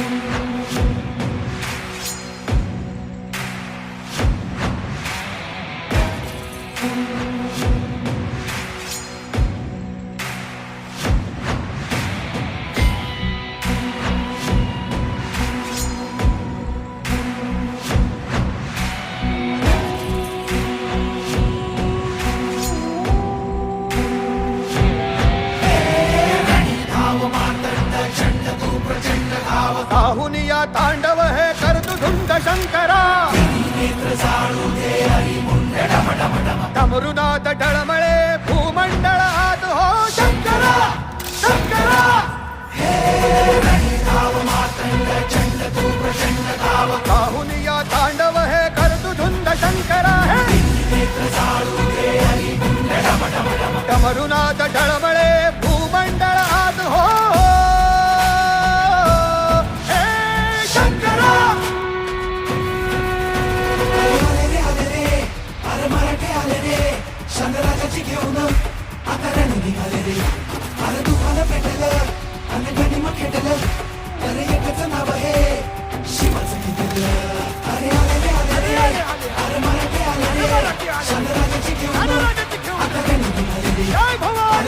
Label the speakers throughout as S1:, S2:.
S1: Thank you. या तांडव हे करतु धुंद शंकरा। डमरुनाथ डळमळे भूमंडळ आत हो शंकरा शंकरा। काहून या तांडव हे करतु धुंद शंकरा हे। डमरुनाथ डळमळे
S2: शंकराजाची घेऊन आता रण निघाले रे अरे दुखानं पेटलं आणि गणिम खेटलं. अरे एकच नाव आहे शिवाचं घेतलं अरे आले रे आले रे. अरे मराठे आले रे. शंकराजाची घेऊन आता रण निघाले रे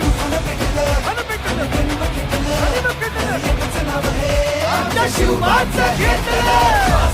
S2: दुखानं पेटलं आणि गणिम खेटलं. अरे एकच नाव आहे
S1: शिवबाचं घेतलं.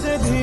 S2: যে